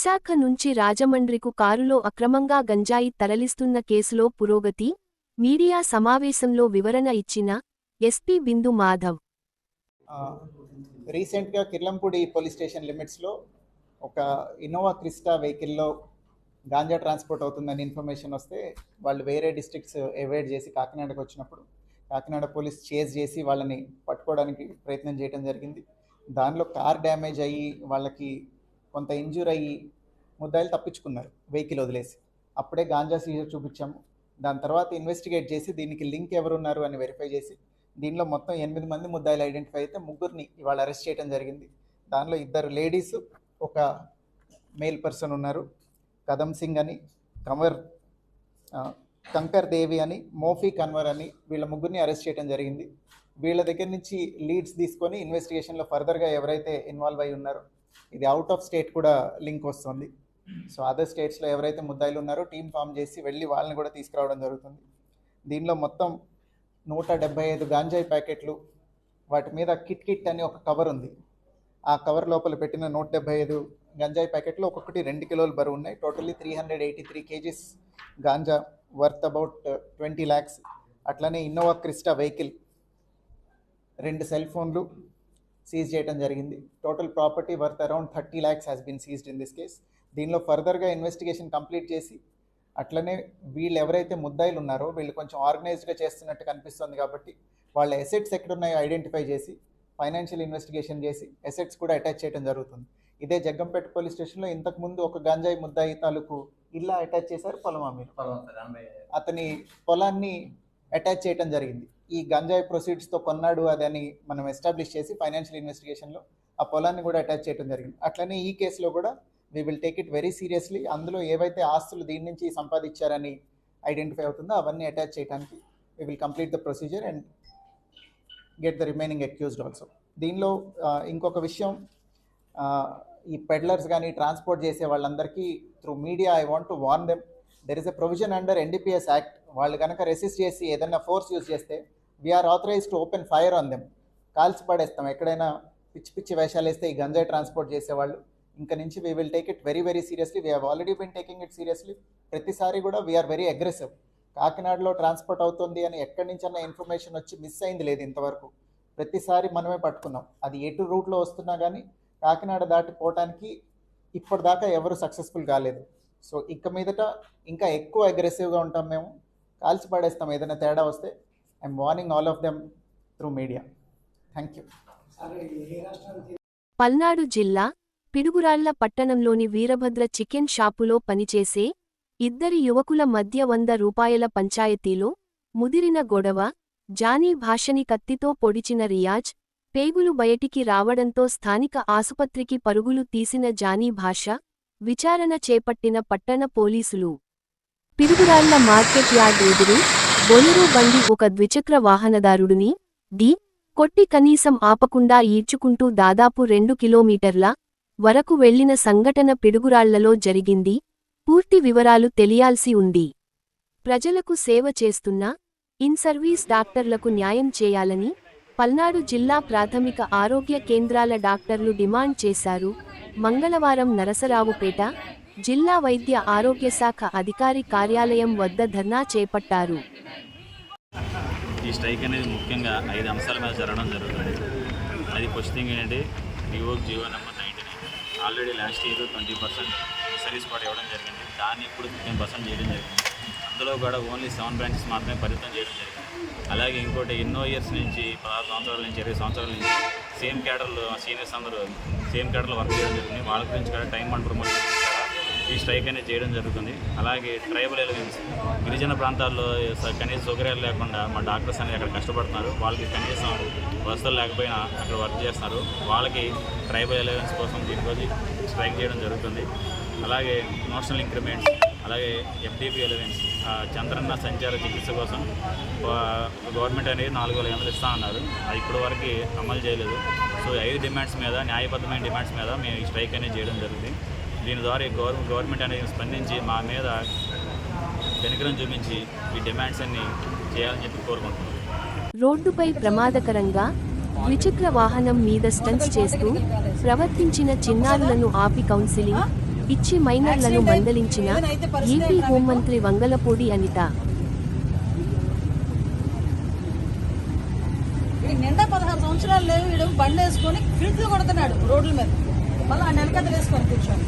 విశాఖ నుంచి రాజమండ్రికు కారులో అక్రమంగా గంజాయి తరలిస్తున్న కేసులో పురోగతి మీడియా సమావేశంలో వివరణ ఇచ్చిన ఎస్పీ బిందు మాధవ్. రీసెంట్గా కిర్లంపూడి పోలీస్ స్టేషన్ లిమిట్స్లో ఒక ఇన్నోవా క్రిస్టా వెహికల్లో గాంజా ట్రాన్స్పోర్ట్ అవుతుందని ఇన్ఫర్మేషన్ వస్తే వాళ్ళు వేరే డిస్ట్రిక్ట్స్ అవాయిడ్ చేసి కాకినాడకు వచ్చినప్పుడు కాకినాడ పోలీస్ చేజ్ చేసి వాళ్ళని పట్టుకోవడానికి ప్రయత్నం చేయడం జరిగింది. దానిలో కార్ డ్యామేజ్ అయ్యి వాళ్ళకి కొంత ఇంజ్యూర్ అయ్యి ముద్దాయిలు తప్పించుకున్నారు వెహికల్ వదిలేసి. అప్పుడే గాంజా సీజర్ చూపించాము. దాని తర్వాత ఇన్వెస్టిగేట్ చేసి దీనికి లింక్ ఎవరున్నారు అని వెరిఫై చేసి దీనిలో మొత్తం ఎనిమిది మంది ముద్దాయిలు ఐడెంటిఫై అయితే ముగ్గురిని ఇవాళ అరెస్ట్ చేయడం జరిగింది. దానిలో ఇద్దరు లేడీస్ ఒక మేల్ పర్సన్ ఉన్నారు కదమ్ సింగ్ అని కంవర్ కంకర్ దేవి అని మోఫీ కన్వర్ అని వీళ్ళ ముగ్గురిని అరెస్ట్ చేయడం జరిగింది. వీళ్ళ దగ్గర నుంచి లీడ్స్ తీసుకొని ఇన్వెస్టిగేషన్లో ఫర్దర్గా ఎవరైతే ఇన్వాల్వ్ అయి ఉన్నారో ఇది అవుట్ ఆఫ్ స్టేట్ కూడా లింక్ వస్తుంది. సో అదర్ స్టేట్స్లో ఎవరైతే ముద్దాయిలు ఉన్నారో టీం ఫామ్ చేసి వెళ్ళి వాళ్ళని కూడా తీసుకురావడం జరుగుతుంది. దీనిలో మొత్తం నూట డెబ్బై ఐదు గాంజాయి ప్యాకెట్లు వాటి మీద కిట్ కిట్ అని ఒక కవర్ ఉంది. ఆ కవర్ లోపల పెట్టిన నూట డెబ్బై ఐదు గంజాయి ప్యాకెట్లు ఒక్కొక్కటి రెండు కిలోలు బరువు ఉన్నాయి. Totally three hundred eighty three KGs ganja worth about twenty lakhs అట్లనే ఇన్నోవా క్రిస్టా వెహికల్ రెండు సెల్ ఫోన్లు సీజ్ చేయడం జరిగింది. Total property worth around thirty lakhs has been seized in this case దీనిలో ఫర్దర్గా ఇన్వెస్టిగేషన్ కంప్లీట్ చేసి అట్లనే వీళ్ళు ఎవరైతే ముద్దాయిలు ఉన్నారో వీళ్ళు కొంచెం ఆర్గనైజ్డ్గా చేస్తున్నట్టు కనిపిస్తుంది కాబట్టి వాళ్ళ ఎసెట్స్ ఎక్కడున్నాయో ఐడెంటిఫై చేసి ఫైనాన్షియల్ ఇన్వెస్టిగేషన్ చేసి ఎసెట్స్ కూడా అటాచ్ చేయడం జరుగుతుంది. ఇదే జగ్గంపేట పోలీస్ స్టేషన్లో ఇంతకుముందు ఒక గంజాయి ముద్దాయి తాలూకు ఇల్లా అటాచ్ చేశారు పొలమా మీరు అతని పొలాన్ని అటాచ్ చేయడం జరిగింది. ఈ గంజాయి ప్రొసీడ్స్తో కొన్నాడు అదని మనం ఎస్టాబ్లిష్ చేసి ఫైనాన్షియల్ ఇన్వెస్టిగేషన్లో ఆ పొలాన్ని కూడా అటాచ్ చేయడం జరిగింది. అట్లనే ఈ కేసులో కూడా we will take it very seriously అందులో ఏవైతే ఆస్తులు దీని నుంచి సంపాదించారని ఐడెంటిఫై అవుతుందో అవన్నీ అటాచ్ చేయడానికి we will complete the procedure and get the remaining accused also దీనిలో ఇంకొక విషయం ఈ పెడ్లర్స్ కానీ ట్రాన్స్పోర్ట్ చేసే వాళ్ళందరికీ through media I want to warn them there is a provision under NDPS act వాళ్ళు కనుక రెసిస్ట్ చేసి ఏదైనా ఫోర్స్ యూజ్ చేస్తే we're authorize to open fire on them కాల్చి పడేస్తాం. ఎక్కడైనా పిచ్చి పిచ్చి వేషాలు వేస్తే ఈ గంజాయి ట్రాన్స్పోర్ట్ చేసేవాళ్ళు. ఇంకా నుంచి we will take it very very seriously we have already been taking it seriously ప్రతిసారి కూడా వీఆర్ వెరీ అగ్రెసివ్ కాకినాడలో ట్రాన్స్పోర్ట్ అవుతుంది అని ఎక్కడి నుంచి అన్న ఇన్ఫర్మేషన్ వచ్చి మిస్ అయింది లేదు ఇంతవరకు. ప్రతిసారి మనమే పట్టుకున్నాం. అది ఎటు రూట్లో వస్తున్నా కానీ కాకినాడ దాటిపోవటానికి ఇప్పటిదాకా ఎవరు సక్సెస్ఫుల్ కాలేదు. సో ఇక మీదట ఇంకా ఎక్కువ అగ్రెసివ్గా ఉంటాం మేము. కాల్చి పడేస్తాం ఏదైనా తేడా వస్తే. I'm warning all of them through media thank you Palnadu జిల్లా పిడుగురాళ్ళ పట్టణంలోని వీరభద్ర చికెన్ షాపులో పనిచేసే ఇద్దరి యువకుల మధ్య వంద రూపాయల పంచాయతీలో ముదిరిన గొడవ జానీ భాషని కత్తితో పొడిచిన రియాజ్ పేగులు బయటికి రావడంతో స్థానిక ఆసుపత్రికి పరుగులు తీసిన జానీ భాష విచారణ చేపట్టిన పట్టణ పోలీసులు. పిరుగురాళ్ళ మార్కెట్ యార్డ్ ఎదురు బొలురు బండి ఒక ద్విచక్ర వాహనదారుడిని డి. కొట్టి కనీసం ఆపకుండా ఈడ్చుకుంటూ దాదాపు రెండు కిలోమీటర్ల వరకు వెళ్ళిన సంఘటన పిడుగురాళ్ళలో జరిగింది. పూర్తి వివరాలు తెలియాల్సి ఉంది. ప్రజలకు సేవ చేస్తున్న ఇన్ సర్వీస్ డాక్టర్లకు న్యాయం చేయాలని పల్నాడు జిల్లా ప్రాథమిక ఆరోగ్య కేంద్రాల డాక్టర్లు డిమాండ్ చేశారు. మంగళవారం నరసరావుపేట జిల్లా వైద్య ఆరోగ్య శాఖ అధికారి కార్యాలయం వద్ద ధర్నా చేపట్టారు. ఈ స్ట్రైక్ అనేది ముఖ్యంగా ఐదు అంశాల మీద జరగడం జరుగుతుంది. అది ఫస్ట్ థింగ్ ఏంటంటే డివోక్ Jio number ninety nine already last year twenty percent service కూడా ఇవ్వడం జరిగింది. దాన్ని ఇప్పుడు ఫిఫ్టీన్ పర్సెంట్ చేయడం జరిగింది. అందులో కూడా ఓన్లీ సెవెన్ బ్రాంచెస్ మాత్రమే పరిమితం చేయడం జరిగింది. అలాగే ఇంకోటి ఎన్నో ఇయర్స్ నుంచి పదహారు సంవత్సరాల నుంచి ఇరవై సంవత్సరాల నుంచి సేమ్ క్యాడర్లు సీనియర్స్ అందరూ సేమ్ క్యాడర్లో వర్క్ చేయడం జరుగుతుంది వాళ్ళ గురించి కూడా టైం అండ్ ప్రమోషన్ ఈ స్ట్రైక్ అనేది చేయడం జరుగుతుంది. అలాగే ట్రైబల్ ఎలిమెంట్స్ గిరిజన ప్రాంతాల్లో కనీస సౌకర్యాలు లేకుండా మా డాక్టర్స్ అనేది అక్కడ కష్టపడుతున్నారు. వాళ్ళకి కనీసం వసతులు లేకపోయినా అక్కడ వర్క్ చేస్తున్నారు. వాళ్ళకి ట్రైబల్ ఎలిమెంట్స్ కోసం దీనికోసం స్ట్రైక్ చేయడం జరుగుతుంది. అలాగే నోషనల్ ఇంక్రిమెంట్స్ అలాగే ఎఫ్డిపి ఎలిమెంట్స్ చంద్రన్న సంచార చికిత్స కోసం గవర్నమెంట్ అనేది నాలుగు వేల ఎనిమిది ఇస్తా అన్నారు. అది ఇప్పటి వరకు అమలు చేయలేదు. సో ఐదు డిమాండ్స్ మీద న్యాయబద్ధమైన డిమాండ్స్ మీద మేము ఈ స్ట్రైక్ అనేది చేయడం జరిగింది. దీని ద్వారా గవర్ గవర్నమెంట్ అనేది స్పందించి మా మీద వెనుకరం చూపించి ఈ డిమాండ్స్ అన్ని చేయాలని చెప్పి కోరుకుంటున్నాం. రోడ్డుపై ప్రమాదకరంగా ద్విచక్ర వాహనం మీద స్టంట్స్ చేస్తూ ప్రవర్తించిన చిన్నారులను ఆపి కౌన్సిలింగ్ ఇచ్చి మైనర్లను మందలించిన ఏపీ హోంమంత్రి వంగలపూడి అనిత. నిండా పదహారు సంవత్సరాలు లేవు వీడు బండి వేసుకొని ఫిల్ట్లు కొడుతున్నాడు రోడ్ల మీద. మళ్ళీ ఆ నెలకథలు వేసుకొని కూర్చోండి.